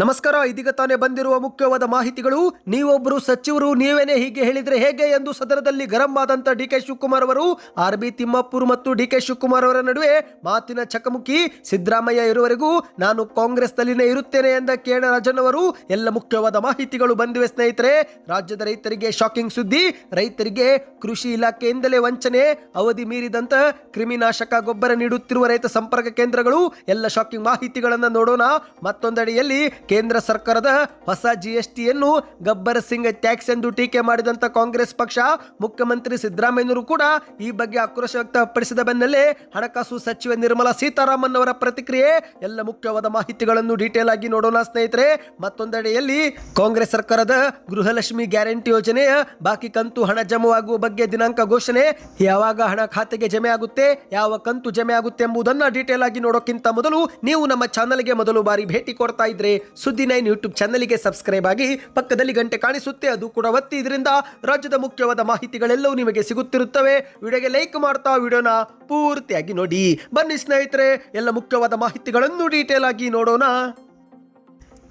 ನಮಸ್ಕಾರ, ಇದೀಗ ತಾನೇ ಬಂದಿರುವ ಮುಖ್ಯವಾದ ಮಾಹಿತಿಗಳು. ನೀವೊಬ್ಬರು ಸಚಿವರು, ನೀವೇನೇ ಹೀಗೆ ಹೇಳಿದ್ರೆ ಹೇಗೆ ಎಂದು ಸದನದಲ್ಲಿ ಗರಂ ಆದಂತ ಡಿ ಕೆ ಶಿವಕುಮಾರ್ ಅವರು, ಆರ್ ಬಿ ತಿಮ್ಮಪ್ಪೂರ್ ಮತ್ತು ಡಿ ಕೆ ಶಿವಕುಮಾರ್ ಅವರ ನಡುವೆ ಮಾತಿನ ಚಕಮುಕಿ, ಸಿದ್ದರಾಮಯ್ಯ ಇರುವವರೆಗೂ ನಾನು ಕಾಂಗ್ರೆಸ್ನಲ್ಲಿನೇ ಇರುತ್ತೇನೆ ಎಂದ ಕೆ ರಾಜನ್ ಅವರು, ಎಲ್ಲ ಮುಖ್ಯವಾದ ಮಾಹಿತಿಗಳು ಬಂದಿವೆ ಸ್ನೇಹಿತರೆ. ರಾಜ್ಯದ ರೈತರಿಗೆ ಶಾಕಿಂಗ್ ಸುದ್ದಿ, ರೈತರಿಗೆ ಕೃಷಿ ಇಲಾಖೆಯಿಂದಲೇ ವಂಚನೆ, ಅವಧಿ ಮೀರಿದಂತ ಕ್ರಿಮಿನಾಶಕ ಗೊಬ್ಬರ ನೀಡುತ್ತಿರುವ ರೈತ ಸಂಪರ್ಕ ಕೇಂದ್ರಗಳು, ಎಲ್ಲ ಶಾಕಿಂಗ್ ಮಾಹಿತಿಗಳನ್ನು ನೋಡೋಣ. ಮತ್ತೊಂದೆಡೆಯಲ್ಲಿ ಕೇಂದ್ರ ಸರ್ಕಾರದ ಹೊಸ ಜಿಎಸ್ಟಿಯನ್ನು ಗಬ್ಬರ್ ಸಿಂಗ್ ಟ್ಯಾಕ್ಸ್ ಎಂದು ಟೀಕೆ ಮಾಡಿದಂತ ಕಾಂಗ್ರೆಸ್ ಪಕ್ಷ, ಮುಖ್ಯಮಂತ್ರಿ ಸಿದ್ದರಾಮಯ್ಯನವರು ಕೂಡ ಈ ಬಗ್ಗೆ ಆಕ್ರೋಶ ವ್ಯಕ್ತಪಡಿಸಿದ ಬೆನ್ನಲ್ಲೇ ಹಣಕಾಸು ಸಚಿವೆ ನಿರ್ಮಲಾ ಸೀತಾರಾಮನ್ ಅವರ ಪ್ರತಿಕ್ರಿಯೆ, ಎಲ್ಲ ಮುಖ್ಯವಾದ ಮಾಹಿತಿಗಳನ್ನು ಡೀಟೇಲ್ ಆಗಿ ನೋಡೋಣ ಸ್ನೇಹಿತರೆ. ಮತ್ತೊಂದೆಡೆಯಲ್ಲಿ ಕಾಂಗ್ರೆಸ್ ಸರ್ಕಾರದ ಗೃಹಲಕ್ಷ್ಮಿ ಗ್ಯಾರಂಟಿ ಯೋಜನೆಯ ಬಾಕಿ ಕಂತು ಹಣ ಜಮವಾಗುವ ಬಗ್ಗೆ ದಿನಾಂಕ ಘೋಷಣೆ, ಯಾವಾಗ ಹಣ ಖಾತೆಗೆ ಜಮೆ ಆಗುತ್ತೆ, ಯಾವ ಕಂತು ಜಮೆ ಆಗುತ್ತೆ ಎಂಬುದನ್ನ ಡೀಟೇಲ್ ಆಗಿ ನೋಡೋಕ್ಕಿಂತ ಮೊದಲು ನೀವು ನಮ್ಮ ಚಾನಲ್ಗೆ ಮೊದಲು ಬಾರಿ ಭೇಟಿ ಕೊಡ್ತಾ ಇದ್ರೆ ಸುದ್ದಿ ನೈನ್ ಯೂಟ್ಯೂಬ್ ಚಾನಲ್ಗೆ ಸಬ್ಸ್ಕ್ರೈಬ್ ಆಗಿ ಪಕ್ಕದಲ್ಲಿ ಗಂಟೆ ಕಾಣಿಸುತ್ತೆ. ಅದು ಕೂಡ ಒತ್ತಿ. ಇದರಿಂದ ರಾಜ್ಯದ ಮುಖ್ಯವಾದ ಮಾಹಿತಿಗಳೆಲ್ಲವೂ ನಿಮಗೆ ಸಿಗುತ್ತಿರುತ್ತವೆ. ವಿಡಿಯೋಗೆ ಲೈಕ್ ಮಾಡ್ತಾ ವಿಡಿಯೋನ ಪೂರ್ತಿಯಾಗಿ ನೋಡಿ. ಬನ್ನಿ ಸ್ನೇಹಿತರೆ, ಎಲ್ಲ ಮುಖ್ಯವಾದ ಮಾಹಿತಿಗಳನ್ನು ಡೀಟೇಲ್ ಆಗಿ ನೋಡೋಣ.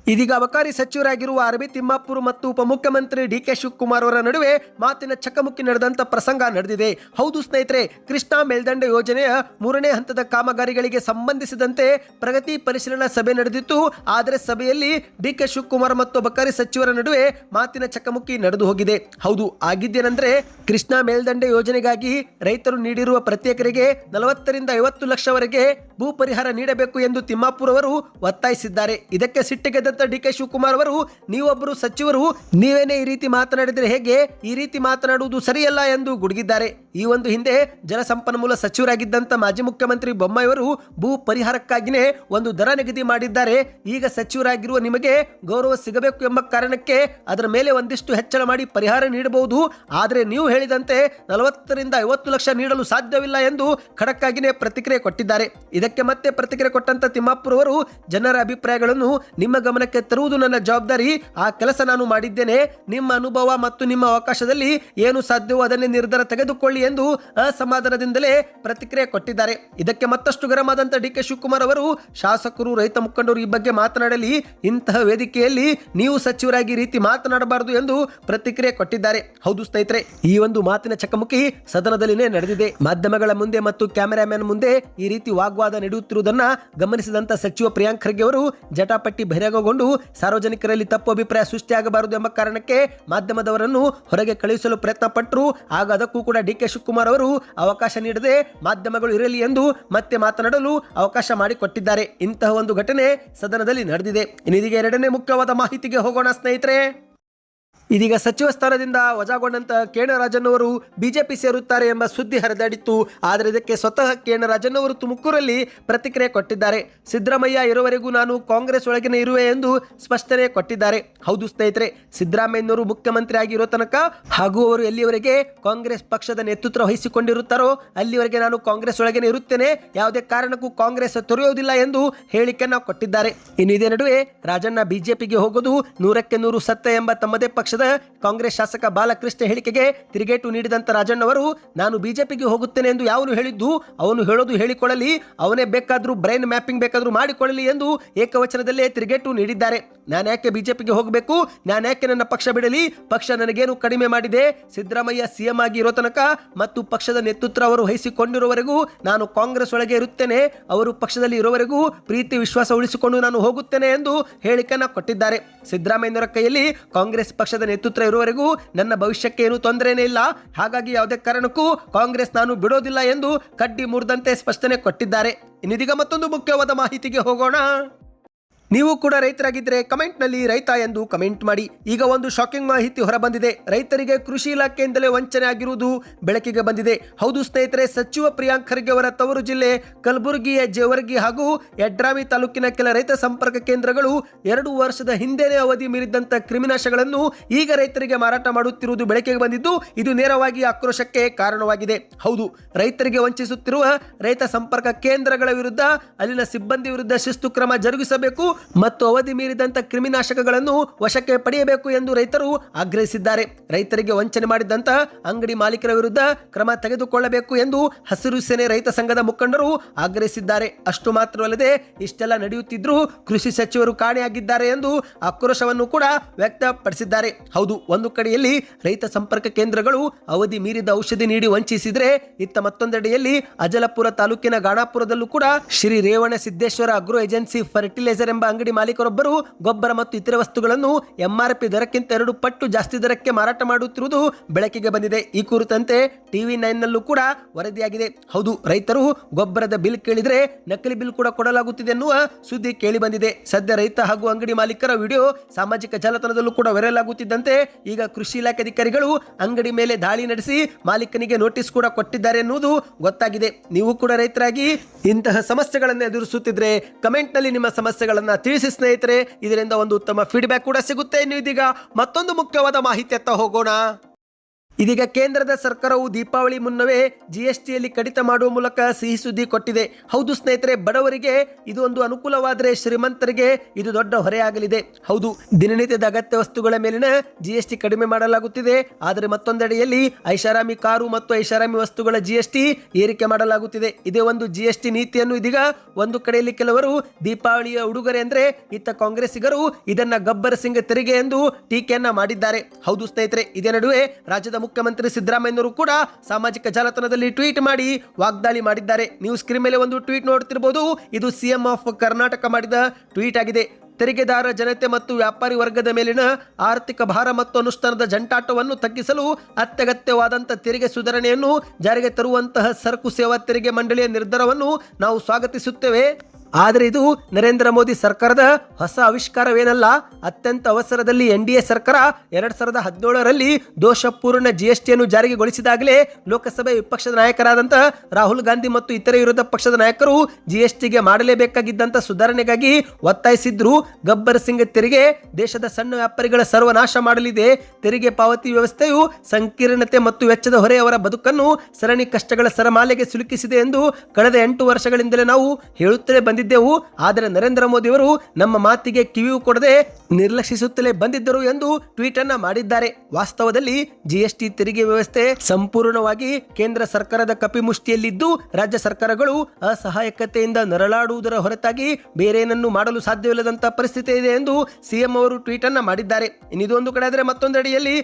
ಇದೀಗ ಅಬಕಾರಿ ಸಚಿವರಾಗಿರುವ ಅರಬಿ ತಿಮ್ಮಾಪುರ್ ಮತ್ತು ಉಪಮುಖ್ಯಮಂತ್ರಿ ಡಿ ಕೆ ಶಿವಕುಮಾರ್ ಅವರ ನಡುವೆ ಮಾತಿನ ಚಕಮುಕ್ಕಿ ನಡೆದಂತ ಪ್ರಸಂಗ ನಡೆದಿದೆ. ಹೌದು ಸ್ನೇಹಿತರೆ, ಕೃಷ್ಣಾ ಮೇಲ್ದಂಡೆ ಯೋಜನೆಯ ಮೂರನೇ ಹಂತದ ಕಾಮಗಾರಿಗಳಿಗೆ ಸಂಬಂಧಿಸಿದಂತೆ ಪ್ರಗತಿ ಪರಿಶೀಲನಾ ಸಭೆ ನಡೆದಿತ್ತು. ಆದರೆ ಸಭೆಯಲ್ಲಿ ಡಿ ಕೆ ಶಿವಕುಮಾರ್ ಮತ್ತು ಅಬಕಾರಿ ಸಚಿವರ ನಡುವೆ ಮಾತಿನ ಚಕಮುಕ್ಕಿ ನಡೆದು ಹೋಗಿದೆ. ಹೌದು, ಆಗಿದ್ದೇನೆಂದ್ರೆ ಕೃಷ್ಣಾ ಮೇಲ್ದಂಡೆ ಯೋಜನೆಗಾಗಿ ರೈತರು ನೀಡಿರುವ ಪ್ರತ್ಯೇಕರಿಗೆ ನಲವತ್ತರಿಂದ ಐವತ್ತು ಲಕ್ಷವರೆಗೆ ಭೂ ಪರಿಹಾರ ನೀಡಬೇಕು ಎಂದು ತಿಮ್ಮಾಪುರ್ ಅವರು ಒತ್ತಾಯಿಸಿದ್ದಾರೆ. ಇದಕ್ಕೆ ಸಿಟ್ಟಿಗೆದ್ದಂತ ಡಿ ಕೆ ಶಿವಕುಮಾರ್ ಅವರು ನೀವೊಬ್ಬರು ಸಚಿವರು, ನೀವೇನೇ ಈ ರೀತಿ ಮಾತನಾಡಿದ್ರೆ ಹೇಗೆ? ಈ ರೀತಿ ಮಾತನಾಡುವುದು ಸರಿಯಲ್ಲ ಎಂದು ಗುಡುಗಿದ್ದಾರೆ. ಈ ಒಂದು ಹಿಂದೆ ಜಲಸಂಪನ್ಮೂಲ ಸಚಿವರಾಗಿದ್ದಂತ ಮಾಜಿ ಮುಖ್ಯಮಂತ್ರಿ ಬೊಮ್ಮಾಯಿಯವರು ಭೂ ಪರಿಹಾರಕ್ಕಾಗಿಯೇ ಒಂದು ದರ ನಿಗದಿ ಮಾಡಿದ್ದಾರೆ. ಈಗ ಸಚಿವರಾಗಿರುವ ನಿಮಗೆ ಗೌರವ ಸಿಗಬೇಕು ಎಂಬ ಕಾರಣಕ್ಕೆ ಅದರ ಮೇಲೆ ಒಂದಿಷ್ಟು ಹೆಚ್ಚಳ ಮಾಡಿ ಪರಿಹಾರ ನೀಡಬಹುದು. ಆದರೆ ನೀವು ಹೇಳಿದಂತೆ ನಲವತ್ತರಿಂದ ಐವತ್ತು ಲಕ್ಷ ನೀಡಲು ಸಾಧ್ಯವಿಲ್ಲ ಎಂದು ಖಡಕ್ಕಾಗಿಯೇ ಪ್ರತಿಕ್ರಿಯೆ ಕೊಟ್ಟಿದ್ದಾರೆ. ಇದಕ್ಕೆ ಮತ್ತೆ ಪ್ರತಿಕ್ರಿಯೆ ಕೊಟ್ಟಂತ ತಿಮ್ಮಾಪುರ್ ಅವರು ಜನರ ಅಭಿಪ್ರಾಯಗಳನ್ನು ನಿಮ್ಮ ಗಮನಕ್ಕೆ ತರುವುದು ನನ್ನ ಜವಾಬ್ದಾರಿ. ಆ ಕೆಲಸ ನಾನು ಮಾಡಿದ್ದೇನೆ. ನಿಮ್ಮ ಅನುಭವ ಮತ್ತು ನಿಮ್ಮ ಅವಕಾಶದಲ್ಲಿ ಏನು ಸಾಧ್ಯವೋ ಅದನ್ನೇ ನಿರ್ಧಾರ ತೆಗೆದುಕೊಳ್ಳಿ ಎಂದು ಅಸಮಾಧಾನದಿಂದಲೇ ಪ್ರತಿಕ್ರಿಯೆ ಕೊಟ್ಟಿದ್ದಾರೆ. ಇದಕ್ಕೆ ಮತ್ತಷ್ಟು ಗರಂ ಆದಂತ ಡಿ ಕೆ ಶಿವಕುಮಾರ್ ಅವರು ಶಾಸಕರು, ರೈತ ಮುಖಂಡರು ಈ ಬಗ್ಗೆ ಮಾತನಾಡಲಿ. ಇಂತಹ ವೇದಿಕೆಯಲ್ಲಿ ನೀವು ಸಚಿವರಾಗಿ ರೀತಿ ಮಾತನಾಡಬಾರದು ಎಂದು ಪ್ರತಿಕ್ರಿಯೆ ಕೊಟ್ಟಿದ್ದಾರೆ. ಹೌದು ಸ್ನೇಹಿತರೆ, ಈ ಒಂದು ಮಾತಿನ ಚಕಮುಕಿ ಸದನದಲ್ಲಿನೇ ನಡೆದಿದೆ. ಮಾಧ್ಯಮಗಳ ಮುಂದೆ ಮತ್ತು ಕ್ಯಾಮೆರಾಮ್ಯಾನ್ ಮುಂದೆ ಈ ರೀತಿ ವಾಗ್ವಾದ ನಡೆಯುತ್ತಿರುವುದನ್ನ ಗಮನಿಸಿದಂತ ಸಚಿವ ಪ್ರಿಯಾಂಕ್ ಖರ್ಗೆ ಅವರು ಜಟಾಪಟ್ಟಿ ಬಹಿರಂಗಗೊಂಡು ಸಾರ್ವಜನಿಕರಲ್ಲಿ ತಪ್ಪು ಅಭಿಪ್ರಾಯ ಸೃಷ್ಟಿಯಾಗಬಾರದು ಎಂಬ ಕಾರಣಕ್ಕೆ ಮಾಧ್ಯಮದವರನ್ನು ಹೊರಗೆ ಕಳುಹಿಸಲು ಪ್ರಯತ್ನ ಪಟ್ಟರು ಆಗ ಅದಕ್ಕೂ ಕೂಡ ಡಿ ಕೆ ಶಿವಕುಮಾರ್ ಅವರು ಅವಕಾಶ ನೀಡದೆ ಮಾಧ್ಯಮಗಳು ಇರಲಿ ಎಂದು ಮತ್ತೆ ಮಾತನಾಡಲು ಅವಕಾಶ ಮಾಡಿಕೊಟ್ಟಿದ್ದಾರೆ. ಇಂತಹ ಒಂದು ಘಟನೆ ಸದನದಲ್ಲಿ ನಡೆದಿದೆ. ಇನ್ನಿದೀಗ ಎರಡನೇ ಮುಖ್ಯವಾದ ಮಾಹಿತಿಗೆ ಹೋಗೋಣ ಸ್ನೇಹಿತರೆ. ಇದೀಗ ಸಚಿವ ಸ್ಥಾನದಿಂದ ವಜಾಗೊಂಡಂತಹ ಕೇಣರಾಜನ್ ಅವರು ಬಿಜೆಪಿ ಸೇರುತ್ತಾರೆ ಎಂಬ ಸುದ್ದಿ ಹರಿದಾಡಿತ್ತು. ಆದರೆ ಇದಕ್ಕೆ ಸ್ವತಃ ಕೇಣರಾಜನ್ ಅವರು ತುಮಕೂರಲ್ಲಿ ಪ್ರತಿಕ್ರಿಯೆ ಕೊಟ್ಟಿದ್ದಾರೆ. ಸಿದ್ದರಾಮಯ್ಯ ಇರುವವರೆಗೂ ನಾನು ಕಾಂಗ್ರೆಸ್ ಒಳಗಿನ ಇರುವೆ ಎಂದು ಸ್ಪಷ್ಟನೆ ಕೊಟ್ಟಿದ್ದಾರೆ. ಹೌದು ಸ್ನೇಹಿತರೆ, ಸಿದ್ದರಾಮಯ್ಯನವರು ಮುಖ್ಯಮಂತ್ರಿ ಆಗಿರೋ ತನಕ ಹಾಗೂ ಅವರು ಎಲ್ಲಿಯವರೆಗೆ ಕಾಂಗ್ರೆಸ್ ಪಕ್ಷದ ನೇತೃತ್ವ ವಹಿಸಿಕೊಂಡಿರುತ್ತಾರೋ ಅಲ್ಲಿವರೆಗೆ ನಾನು ಕಾಂಗ್ರೆಸ್ ಒಳಗೇನೆ ಇರುತ್ತೇನೆ. ಯಾವುದೇ ಕಾರಣಕ್ಕೂ ಕಾಂಗ್ರೆಸ್ ತೊರೆಯುವುದಿಲ್ಲ ಎಂದು ಹೇಳಿಕೆಯನ್ನ ಕೊಟ್ಟಿದ್ದಾರೆ. ಇನ್ನು ಇದೇ ನಡುವೆ ರಾಜಣ್ಣ ಬಿಜೆಪಿಗೆ ಹೋಗೋದು ನೂರಕ್ಕೆ ನೂರು ಸತ್ಯ ಎಂಬ ತಮ್ಮದೇ ಪಕ್ಷದ ಕಾಂಗ್ರೆಸ್ ಶಾಸಕ ಬಾಲಕೃಷ್ಣ ಹೇಳಿಕೆಗೆ ತಿರುಗೇಟು ನೀಡಿದಂತ ರಾಜಣ್ಣವರು, ನಾನು ಬಿಜೆಪಿಗೆ ಹೋಗುತ್ತೇನೆ ಎಂದು ಯಾವನು ಹೇಳಿದ್ದು, ಅವನು ಹೇಳೋದು ಹೇಳಿಕೊಳ್ಳಲಿ, ಅವನೇ ಬೇಕಾದರೂ ಬ್ರೈನ್ ಮ್ಯಾಪಿಂಗ್ ಬೇಕಾದರೂ ಮಾಡಿಕೊಳ್ಳಲಿ ಎಂದು ಏಕವಚನದಲ್ಲೇ ತಿರುಗೇಟು ನೀಡಿದ್ದಾರೆ. ನಾನು ಯಾಕೆ ಬಿಜೆಪಿಗೆ ಹೋಗಬೇಕು? ನಾನು ಯಾಕೆ ನನ್ನ ಪಕ್ಷ ಬಿಡಲಿ? ಪಕ್ಷ ನನಗೇನು ಕಡಿಮೆ ಮಾಡಿದೆ? ಸಿದ್ದರಾಮಯ್ಯ ಸಿಎಂ ಆಗಿ ಇರೋ ತನಕ ಮತ್ತು ಪಕ್ಷದ ನೇತೃತ್ವ ಅವರು ವಹಿಸಿಕೊಂಡಿರುವವರೆಗೂ ನಾನು ಕಾಂಗ್ರೆಸ್ ಒಳಗೆ ಇರುತ್ತೇನೆ, ಅವರು ಪಕ್ಷದಲ್ಲಿ ಇರುವವರೆಗೂ ಪ್ರೀತಿ, ವಿಶ್ವಾಸ ಉಳಿಸಿಕೊಂಡು ನಾನು ಹೋಗುತ್ತೇನೆ ಎಂದು ಹೇಳಿಕೆಯನ್ನು ಕೊಟ್ಟಿದ್ದಾರೆ. ಸಿದ್ದರಾಮಯ್ಯನವರ ಕೈಯಲ್ಲಿ ಕಾಂಗ್ರೆಸ್ ಪಕ್ಷದ ನೇತೃತ್ವ ಇರುವವರೆಗೂ ನನ್ನ ಭವಿಷ್ಯಕ್ಕೆ ಏನು ತೊಂದರೆನೇ ಇಲ್ಲ. ಹಾಗಾಗಿ ಯಾವುದೇ ಕಾರಣಕ್ಕೂ ಕಾಂಗ್ರೆಸ್ ನಾನು ಬಿಡೋದಿಲ್ಲ ಎಂದು ಕಡ್ಡಿ ಮುರಿದಂತೆ ಸ್ಪಷ್ಟನೆ ಕೊಟ್ಟಿದ್ದಾರೆ. ಇನ್ನಿದೀಗ ಮತ್ತೊಂದು ಮುಖ್ಯವಾದ ಮಾಹಿತಿಗೆ ಹೋಗೋಣ. ನೀವು ಕೂಡ ರೈತರಾಗಿದ್ದರೆ ಕಮೆಂಟ್ನಲ್ಲಿ ರೈತ ಎಂದು ಕಮೆಂಟ್ ಮಾಡಿ. ಈಗ ಒಂದು ಶಾಕಿಂಗ್ ಮಾಹಿತಿ ಹೊರಬಂದಿದೆ. ರೈತರಿಗೆ ಕೃಷಿ ಇಲಾಖೆಯಿಂದಲೇ ವಂಚನೆ ಆಗಿರುವುದು ಬೆಳಕಿಗೆ ಬಂದಿದೆ. ಹೌದು ಸ್ನೇಹಿತರೆ, ಸಚಿವ ಪ್ರಿಯಾಂಕ್ ಖರ್ಗೆ ಅವರ ತವರು ಜಿಲ್ಲೆ ಕಲಬುರಗಿಯ ಜೇವರ್ಗಿ ಹಾಗೂ ಯಡ್ರಾಮಿ ತಾಲೂಕಿನ ಕೆಲ ರೈತ ಸಂಪರ್ಕ ಕೇಂದ್ರಗಳು ಎರಡು ವರ್ಷದ ಹಿಂದೆನೇ ಅವಧಿ ಮೀರಿದಂತ ಕ್ರಿಮಿನಾಶಗಳನ್ನು ಈಗ ರೈತರಿಗೆ ಮಾರಾಟ ಮಾಡುತ್ತಿರುವುದು ಬೆಳಕಿಗೆ ಬಂದಿದ್ದು, ಇದು ನೇರವಾಗಿ ಆಕ್ರೋಶಕ್ಕೆ ಕಾರಣವಾಗಿದೆ. ಹೌದು, ರೈತರಿಗೆ ವಂಚಿಸುತ್ತಿರುವ ರೈತ ಸಂಪರ್ಕ ಕೇಂದ್ರಗಳ ವಿರುದ್ಧ, ಅಲ್ಲಿನ ಸಿಬ್ಬಂದಿ ವಿರುದ್ಧ ಶಿಸ್ತು ಕ್ರಮ ಜರುಗಿಸಬೇಕು. ಮತ್ತು ಅವಧಿ ಮೀರಿದಂತ ಕ್ರಿಮಿನಾಶಕಗಳನ್ನು ವಶಕ್ಕೆ ಪಡೆಯಬೇಕು ಎಂದು ರೈತರು ಆಗ್ರಹಿಸಿದ್ದಾರೆ. ರೈತರಿಗೆ ವಂಚನೆ ಮಾಡಿದಂತ ಅಂಗಡಿ ಮಾಲೀಕರ ವಿರುದ್ಧ ಕ್ರಮ ತೆಗೆದುಕೊಳ್ಳಬೇಕು ಎಂದು ಹಸಿರು ಸೇನೆ ರೈತ ಸಂಘದ ಮುಖಂಡರು ಆಗ್ರಹಿಸಿದ್ದಾರೆ. ಅಷ್ಟು ಮಾತ್ರವಲ್ಲದೆ ಇಷ್ಟೆಲ್ಲ ನಡೆಯುತ್ತಿದ್ದರೂ ಕೃಷಿ ಸಚಿವರು ಕಾಣೆಯಾಗಿದ್ದಾರೆ ಎಂದು ಆಕ್ರೋಶವನ್ನು ಕೂಡ ವ್ಯಕ್ತಪಡಿಸಿದ್ದಾರೆ. ಹೌದು, ಒಂದು ಕಡೆಯಲ್ಲಿ ರೈತ ಸಂಪರ್ಕ ಕೇಂದ್ರಗಳು ಅವಧಿ ಮೀರಿದ ಔಷಧಿ ನೀಡಿ ವಂಚಿಸಿದ್ರೆ, ಇತ್ತ ಮತ್ತೊಂದೆಡೆಯಲ್ಲಿ ಅಜಲಪುರ ತಾಲೂಕಿನ ಗಾಣಾಪುರದಲ್ಲೂ ಕೂಡ Shri Revana Siddeshwara agro agency fertiliser ಎಂಬ ಅಂಗಡಿ ಮಾಲೀಕರೊಬ್ಬರು ಗೊಬ್ಬರ ಮತ್ತು ಇತರೆ ವಸ್ತುಗಳನ್ನು ಎಂಆರ್ಪಿ ದರಕ್ಕಿಂತ ಎರಡು ಪಟ್ಟು ಜಾಸ್ತಿ ದರಕ್ಕೆ ಮಾರಾಟ ಮಾಡುತ್ತಿರುವುದು ಬೆಳಕಿಗೆ ಬಂದಿದೆ. ಈ ಕುರಿತಂತೆ ಟಿವಿ ನೈನ್ ನಲ್ಲೂ ಕೂಡ ವರದಿಯಾಗಿದೆ. ಹೌದು, ರೈತರು ಗೊಬ್ಬರದ ಬಿಲ್ ಕೇಳಿದರೆ ನಕಲಿ ಬಿಲ್ ಕೂಡ ಕೊಡಲಾಗುತ್ತಿದೆ ಎನ್ನುವ ಸುದ್ದಿ ಕೇಳಿ ಬಂದಿದೆ ಸದ್ಯ ರೈತ ಹಾಗೂ ಅಂಗಡಿ ಮಾಲೀಕರ ವಿಡಿಯೋ ಸಾಮಾಜಿಕ ಜಾಲತಾಣದಲ್ಲೂ ಕೂಡ ವೈರಲ್ ಆಗುತ್ತಿದ್ದಂತೆ ಈಗ ಕೃಷಿ ಇಲಾಖೆ ಅಧಿಕಾರಿಗಳು ಅಂಗಡಿ ಮೇಲೆ ದಾಳಿ ನಡೆಸಿ ಮಾಲೀಕನಿಗೆ ನೋಟಿಸ್ ಕೂಡ ಕೊಟ್ಟಿದ್ದಾರೆ ಎನ್ನುವುದು ಗೊತ್ತಾಗಿದೆ. ನೀವು ಕೂಡ ರೈತರಾಗಿ ಇಂತಹ ಸಮಸ್ಯೆಗಳನ್ನು ಎದುರಿಸುತ್ತಿದ್ರೆ ಕಮೆಂಟ್ನಲ್ಲಿ ನಿಮ್ಮ ಸಮಸ್ಯೆಗಳನ್ನ ತಿಳಿಸಿ ಸ್ನೇಹಿತರೆ, ಇದರಿಂದ ಒಂದು ಉತ್ತಮ ಫೀಡ್ಬ್ಯಾಕ್ ಕೂಡ ಸಿಗುತ್ತೆ. ಇನ್ನು ಇದೀಗ ಮತ್ತೊಂದು ಮುಖ್ಯವಾದ ಮಾಹಿತಿ ಅತ್ತ ಹೋಗೋಣ. ಇದೀಗ ಕೇಂದ್ರದ ಸರ್ಕಾರವು ದೀಪಾವಳಿ ಮುನ್ನವೇ ಜಿಎಸ್ಟಿಯಲ್ಲಿ ಕಡಿತ ಮಾಡುವ ಮೂಲಕ ಸಿಹಿ ಸುದ್ದಿ ಕೊಟ್ಟಿದೆ. ಹೌದು ಸ್ನೇಹಿತರೆ, ಬಡವರಿಗೆ ಇದು ಒಂದು ಅನುಕೂಲವಾದರೆ ಶ್ರೀಮಂತರಿಗೆ ಇದು ದೊಡ್ಡ ಹೊರೆಯಾಗಲಿದೆ. ಹೌದು, ದಿನನಿತ್ಯದ ಅಗತ್ಯ ವಸ್ತುಗಳ ಮೇಲಿನ ಜಿಎಸ್ಟಿ ಕಡಿಮೆ ಮಾಡಲಾಗುತ್ತಿದೆ. ಆದರೆ ಮತ್ತೊಂದೆಡೆಯಲ್ಲಿ ಐಷಾರಾಮಿ ಕಾರು ಮತ್ತು ಐಷಾರಾಮಿ ವಸ್ತುಗಳ ಜಿಎಸ್ಟಿ ಏರಿಕೆ ಮಾಡಲಾಗುತ್ತಿದೆ. ಇದೇ ಒಂದು ಜಿಎಸ್ಟಿ ನೀತಿಯನ್ನು ಇದೀಗ ಒಂದು ಕಡೆಯಲ್ಲಿ ಕೆಲವರು ದೀಪಾವಳಿಯ ಉಡುಗೊರೆ ಅಂದ್ರೆ ಇತ್ತ ಕಾಂಗ್ರೆಸ್ಸಿಗರು ಇದನ್ನ ಗಬ್ಬರ್ ಸಿಂಗ್ ತೆರಿಗೆ ಎಂದು ಟೀಕೆಯನ್ನ ಮಾಡಿದ್ದಾರೆ. ಹೌದು ಸ್ನೇಹಿತರೆ, ಇದೇ ನಡುವೆ ರಾಜ್ಯದ ಮುಖ್ಯಮಂತ್ರಿ ಸಿದ್ದರಾಮಯ್ಯನವರು ಕೂಡ ಸಾಮಾಜಿಕ ಜಾಲತಾಣದಲ್ಲಿ ಟ್ವೀಟ್ ಮಾಡಿ ವಾಗ್ದಾಳಿ ಮಾಡಿದ್ದಾರೆ. ನೀವು ಸ್ಕ್ರೀನ್ ಮೇಲೆ ಒಂದು ಟ್ವೀಟ್ ನೋಡ್ತಿರ್ಬೋದು ಇದು ಸಿಎಂ ಆಫ್ ಕರ್ನಾಟಕ ಮಾಡಿದ ಟ್ವೀಟ್ ಆಗಿದೆ. ತೆರಿಗೆದಾರ ಜನತೆ ಮತ್ತು ವ್ಯಾಪಾರಿ ವರ್ಗದ ಮೇಲಿನ ಆರ್ಥಿಕ ಭಾರ ಮತ್ತು ಅನುಷ್ಠಾನದ ಜಂಟಾಟವನ್ನು ತಗ್ಗಿಸಲು ಅತ್ಯಗತ್ಯವಾದಂಥ ತೆರಿಗೆ ಸುಧಾರಣೆಯನ್ನು ಜಾರಿಗೆ ತರುವಂತಹ ಸರಕು ಸೇವಾ ತೆರಿಗೆ ಮಂಡಳಿಯ ನಿರ್ಧಾರವನ್ನು ನಾವು ಸ್ವಾಗತಿಸುತ್ತೇವೆ. ಆದರೆ ಇದು ನರೇಂದ್ರ ಮೋದಿ ಸರ್ಕಾರದ ಹೊಸ ಆವಿಷ್ಕಾರವೇನಲ್ಲ? ಅತ್ಯಂತ ಅವಸರದಲ್ಲಿ ಎನ್ ಡಿ ಎ ಸರ್ಕಾರ ಎರಡ್ ಸಾವಿರದ ಹದಿನೇಳರಲ್ಲಿ ದೋಷಪೂರ್ಣ ಜಿಎಸ್ಟಿಯನ್ನು ಜಾರಿಗೆಗೊಳಿಸಿದಾಗಲೇ ಲೋಕಸಭೆ ವಿಪಕ್ಷದ ನಾಯಕರಾದಂತಹ ರಾಹುಲ್ ಗಾಂಧಿ ಮತ್ತು ಇತರೆ ವಿರೋಧ ಪಕ್ಷದ ನಾಯಕರು ಜಿಎಸ್ಟಿಗೆ ಮಾಡಲೇಬೇಕಾಗಿದ್ದಂಥ ಸುಧಾರಣೆಗಾಗಿ ಒತ್ತಾಯಿಸಿದ್ರು. ಗಬ್ಬರ್ ಸಿಂಗ್ ತೆರಿಗೆ ದೇಶದ ಸಣ್ಣ ವ್ಯಾಪಾರಿಗಳ ಸರ್ವನಾಶ ಮಾಡಲಿದೆ. ತೆರಿಗೆ ಪಾವತಿ ವ್ಯವಸ್ಥೆಯು ಸಂಕೀರ್ಣತೆ ಮತ್ತು ವೆಚ್ಚದ ಹೊರೆ ಅವರ ಬದುಕನ್ನು ಸರಣಿ ಕಷ್ಟಗಳ ಸರಮಾಲೆಗೆ ಸಿಲುಕಿಸಿದೆ ಎಂದು ಕಳೆದ ಎಂಟು ವರ್ಷಗಳಿಂದಲೇ ನಾವು ಹೇಳುತ್ತಲೇ ಬಂದಿದ್ದೆವು. ಆದರೆ ನರೇಂದ್ರ ಮೋದಿಯವರು ನಮ್ಮ ಮಾತಿಗೆ ಕಿವಿಯು ಕೊಡದೆ ನಿರ್ಲಕ್ಷಿಸುತ್ತಲೇ ಬಂದಿದ್ದರು ಎಂದು ಟ್ವೀಟ್ ಅನ್ನ ಮಾಡಿದ್ದಾರೆ. ವಾಸ್ತವದಲ್ಲಿ ಜಿಎಸ್ಟಿ ತೆರಿಗೆ ವ್ಯವಸ್ಥೆ ಸಂಪೂರ್ಣವಾಗಿ ಕೇಂದ್ರ ಸರ್ಕಾರದ ಕಪಿಮುಷ್ಟಿಯಲ್ಲಿದ್ದು, ರಾಜ್ಯ ಸರ್ಕಾರಗಳು ಅಸಹಾಯಕತೆಯಿಂದ ನರಳಾಡುವುದರ ಹೊರತಾಗಿ ಬೇರೇನನ್ನು ಮಾಡಲು ಸಾಧ್ಯವಿಲ್ಲದಂತಹ ಪರಿಸ್ಥಿತಿ ಇದೆ ಎಂದು ಸಿಎಂ ಅವರು ಟ್ವೀಟ್ ಅನ್ನ ಮಾಡಿದ್ದಾರೆ. ಇನ್ನಿದೊಂದು ಕಡೆ ಆದರೆ ಮತ್ತೊಂದೆಡೆಯಲ್ಲಿ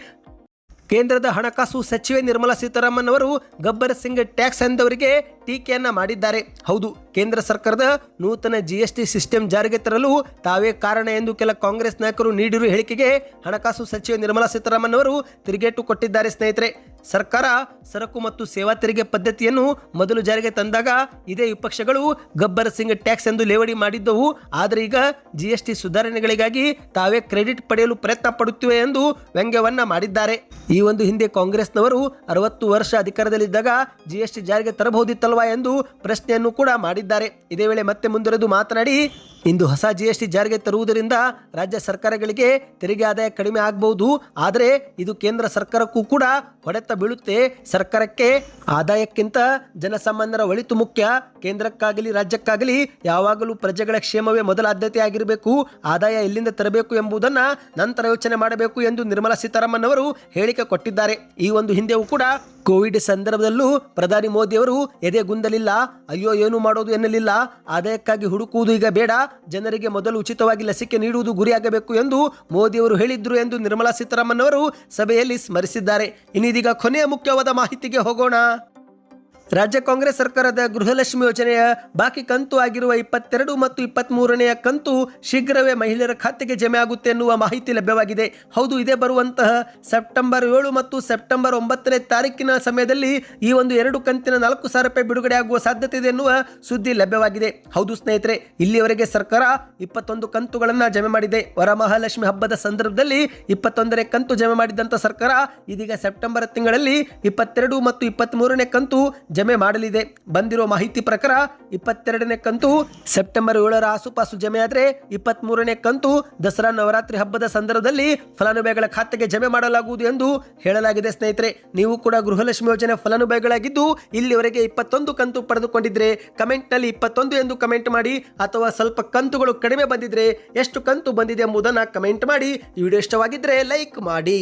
ಕೇಂದ್ರದ ಹಣಕಾಸು ಸಚಿವೆ ನಿರ್ಮಲಾ ಸೀತಾರಾಮನ್ ಅವರು ಗಬ್ಬರ್ ಸಿಂಗ್ ಟ್ಯಾಕ್ಸ್ ಎಂದವರಿಗೆ ಟೀಕೆಯನ್ನ ಮಾಡಿದ್ದಾರೆ. ಹೌದು, ಕೇಂದ್ರ ಸರ್ಕಾರದ ನೂತನ ಜಿಎಸ್ಟಿ ಸಿಸ್ಟಮ್ ಜಾರಿಗೆ ತರಲು ತಾವೇ ಕಾರಣ ಎಂದು ಕೆಲ ಕಾಂಗ್ರೆಸ್ ನಾಯಕರು ನೀಡಿರುವ ಹೇಳಿಕೆಗೆ ಹಣಕಾಸು ಸಚಿವ ನಿರ್ಮಲಾ ಸೀತಾರಾಮನ್ ಅವರು ತಿರುಗೇಟು ಕೊಟ್ಟಿದ್ದಾರೆ ಸ್ನೇಹಿತರೆ. ಸರ್ಕಾರ ಸರಕು ಮತ್ತು ಸೇವಾ ತೆರಿಗೆ ಪದ್ಧತಿಯನ್ನು ಮೊದಲು ಜಾರಿಗೆ ತಂದಾಗ ಇದೇ ವಿಪಕ್ಷಗಳು ಗಬ್ಬರ್ ಸಿಂಗ್ ಟ್ಯಾಕ್ಸ್ ಎಂದು ಲೇವಡಿ ಮಾಡಿದ್ದವು. ಆದರೆ ಈಗ ಜಿಎಸ್ಟಿ ಸುಧಾರಣೆಗಳಿಗಾಗಿ ತಾವೇ ಕ್ರೆಡಿಟ್ ಪಡೆಯಲು ಪ್ರಯತ್ನ ಪಡುತ್ತಿವೆ ಎಂದು ವ್ಯಂಗ್ಯವನ್ನ ಮಾಡಿದ್ದಾರೆ. ಈ ಒಂದು ಹಿಂದೆ ಕಾಂಗ್ರೆಸ್ನವರು ಅರವತ್ತು ವರ್ಷ ಅಧಿಕಾರದಲ್ಲಿದ್ದಾಗ ಜಿಎಸ್ಟಿ ಜಾರಿಗೆ ತರಬಹುದಿತ್ತಲ್ವಾ? ಎಂದು ಪ್ರಶ್ನೆಯನ್ನು ಕೂಡ ಮಾಡಿದ್ದಾರೆ. ಇದೇ ವೇಳೆ ಮತ್ತೆ ಮುಂದುವರೆದು ಮಾತನಾಡಿ, ಇಂದು ಹೊಸ ಜಿಎಸ್ಟಿ ಜಾರಿಗೆ ತರುವುದರಿಂದ ರಾಜ್ಯ ಸರ್ಕಾರಗಳಿಗೆ ತೆರಿಗೆ ಆದಾಯ ಕಡಿಮೆ ಆಗಬಹುದು. ಆದರೆ ಇದು ಕೇಂದ್ರ ಸರ್ಕಾರಕ್ಕೂ ಕೂಡ ಹೊಡೆತ ಬೀಳುತ್ತೆ. ಸರ್ಕಾರಕ್ಕೆ ಆದಾಯಕ್ಕಿಂತ ಜನಸಾಮಾನ್ಯರ ಒಳಿತು ಮುಖ್ಯ. ಕೇಂದ್ರಕ್ಕಾಗಲಿ, ರಾಜ್ಯಕ್ಕಾಗಲಿ ಯಾವಾಗಲೂ ಪ್ರಜೆಗಳ ಕ್ಷೇಮವೇ ಮೊದಲ ಆದ್ಯತೆ ಆಗಿರಬೇಕು. ಆದಾಯ ಎಲ್ಲಿಂದ ತರಬೇಕು ಎಂಬುದನ್ನು ನಂತರ ಯೋಚನೆ ಮಾಡಬೇಕು ಎಂದು ನಿರ್ಮಲಾ ಸೀತಾರಾಮನ್ ಅವರು ಹೇಳಿಕೆ ಕೊಟ್ಟಿದ್ದಾರೆ. ಈ ಒಂದು ಹಿಂದೆಯೂ ಕೂಡ ಕೋವಿಡ್ ಸಂದರ್ಭದಲ್ಲೂ ಪ್ರಧಾನಿ ಮೋದಿಯವರು ಎದೆಗುಂದಲಿಲ್ಲ ಅಯ್ಯೋ, ಏನು ಮಾಡೋದು ಎನ್ನಲಿಲ್ಲ. ಆದಾಯಕ್ಕಾಗಿ ಹುಡುಕುವುದು ಈಗ ಬೇಡ. ಜನರಿಗೆ ಮೊದಲು ಉಚಿತವಾಗಿ ಲಸಿಕೆ ನೀಡುವುದು ಗುರಿಯಾಗಬೇಕು ಎಂದು ಮೋದಿಯವರು ಹೇಳಿದ್ರು ಎಂದು ನಿರ್ಮಲಾ ಸೀತಾರಾಮನ್ ಅವರು ಸಭೆಯಲ್ಲಿ ಸ್ಮರಿಸಿದ್ದಾರೆ. ಇನ್ನಿದೀಗ ಕೊನೆಯ ಮುಖ್ಯವಾದ ಮಾಹಿತಿಗೆ ಹೋಗೋಣ. ರಾಜ್ಯ ಕಾಂಗ್ರೆಸ್ ಸರ್ಕಾರದ ಗೃಹಲಕ್ಷ್ಮಿ ಯೋಜನೆಯ ಬಾಕಿ ಕಂತು ಆಗಿರುವ ಇಪ್ಪತ್ತೆರಡು ಮತ್ತು ಇಪ್ಪತ್ತ್ಮೂರನೆಯ ಕಂತು ಶೀಘ್ರವೇ ಮಹಿಳೆಯರ ಖಾತೆಗೆ ಜಮೆ ಆಗುತ್ತೆ ಎನ್ನುವ ಮಾಹಿತಿ ಲಭ್ಯವಾಗಿದೆ. ಹೌದು, ಇದೇ ಬರುವಂತಹ ಸೆಪ್ಟೆಂಬರ್ ಏಳು ಮತ್ತು ಸೆಪ್ಟೆಂಬರ್ ಒಂಬತ್ತನೇ ತಾರೀಕಿನ ಸಮಯದಲ್ಲಿ ಈ ಒಂದು ಎರಡು ಕಂತಿನ ನಾಲ್ಕು ಸಾವಿರ ರೂಪಾಯಿ ಬಿಡುಗಡೆ ಆಗುವ ಸಾಧ್ಯತೆ ಇದೆ ಎನ್ನುವ ಸುದ್ದಿ ಲಭ್ಯವಾಗಿದೆ. ಹೌದು ಸ್ನೇಹಿತರೆ, ಇಲ್ಲಿಯವರೆಗೆ ಸರ್ಕಾರ ಇಪ್ಪತ್ತೊಂದು ಕಂತುಗಳನ್ನು ಜಮೆ ಮಾಡಿದೆ. ವರಮಹಾಲಕ್ಷ್ಮಿ ಹಬ್ಬದ ಸಂದರ್ಭದಲ್ಲಿ ಇಪ್ಪತ್ತೊಂದನೇ ಕಂತು ಜಮೆ ಮಾಡಿದಂಥ ಸರ್ಕಾರ ಇದೀಗ ಸೆಪ್ಟೆಂಬರ್ ತಿಂಗಳಲ್ಲಿ ಇಪ್ಪತ್ತೆರಡು ಮತ್ತು ಇಪ್ಪತ್ತ್ಮೂರನೇ ಕಂತು ಜಮೆ ಮಾಡಲಿದೆ. ಬಂದಿರೋ ಮಾಹಿತಿ ಪ್ರಕಾರ ಇಪ್ಪತ್ತೆರಡನೇ ಕಂತು ಸೆಪ್ಟೆಂಬರ್ ಏಳರ ಆಸುಪಾಸು ಜಮೆ ಆದರೆ ಇಪ್ಪತ್ತ್ ಮೂರನೇ ಕಂತು ದಸರಾ ನವರಾತ್ರಿ ಹಬ್ಬದ ಸಂದರ್ಭದಲ್ಲಿ ಫಲಾನುಭವಿಗಳ ಖಾತೆಗೆ ಜಮೆ ಮಾಡಲಾಗುವುದು ಎಂದು ಹೇಳಲಾಗಿದೆ ಸ್ನೇಹಿತರೆ. ನೀವು ಕೂಡ ಗೃಹಲಕ್ಷ್ಮಿ ಯೋಜನೆ ಫಲಾನುಭವಿಗಳಾಗಿದ್ದು ಇಲ್ಲಿವರೆಗೆ ಇಪ್ಪತ್ತೊಂದು ಕಂತು ಪಡೆದುಕೊಂಡಿದ್ರೆ ಕಮೆಂಟ್ನಲ್ಲಿ ಇಪ್ಪತ್ತೊಂದು ಎಂದು ಕಮೆಂಟ್ ಮಾಡಿ ಅಥವಾ ಸ್ವಲ್ಪ ಕಂತುಗಳು ಕಡಿಮೆ ಬಂದಿದ್ರೆ ಎಷ್ಟು ಕಂತು ಬಂದಿದೆ ಎಂಬುದನ್ನು ಕಮೆಂಟ್ ಮಾಡಿ. ಈ ವಿಡಿಯೋ ಇಷ್ಟವಾಗಿದ್ದರೆ ಲೈಕ್ ಮಾಡಿ.